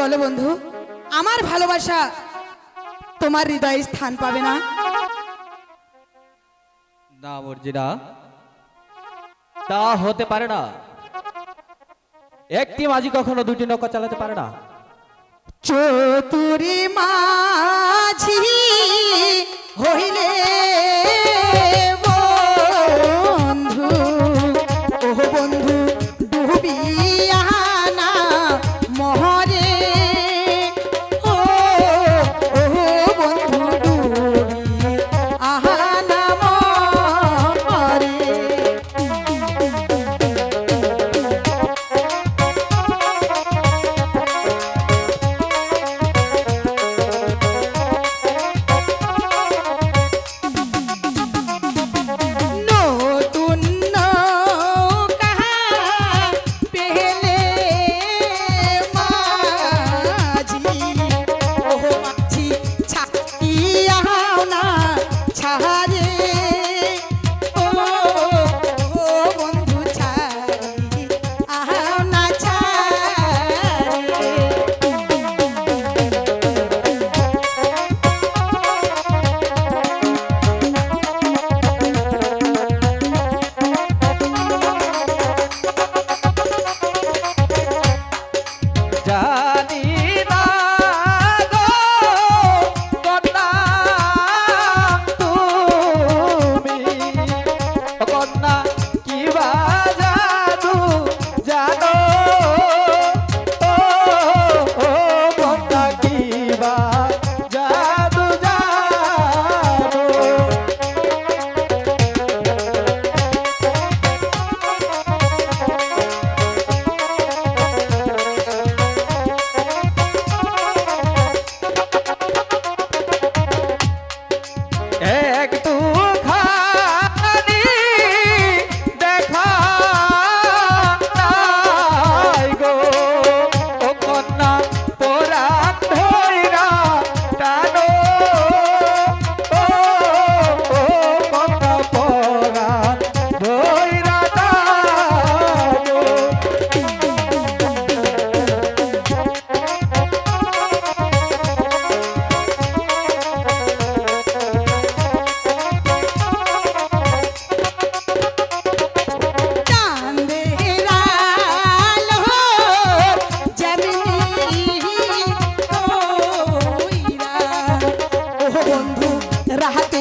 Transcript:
বলো বন্ধু আমার ভালোবাসা তোমার হৃদয়ে স্থান পাবে না? না মর্জিনা তা হতে পারে না। একটি মাঝি কখনো দুটি নৌকা চালাতে পারে না। চতুরি মাঝি রাহাতে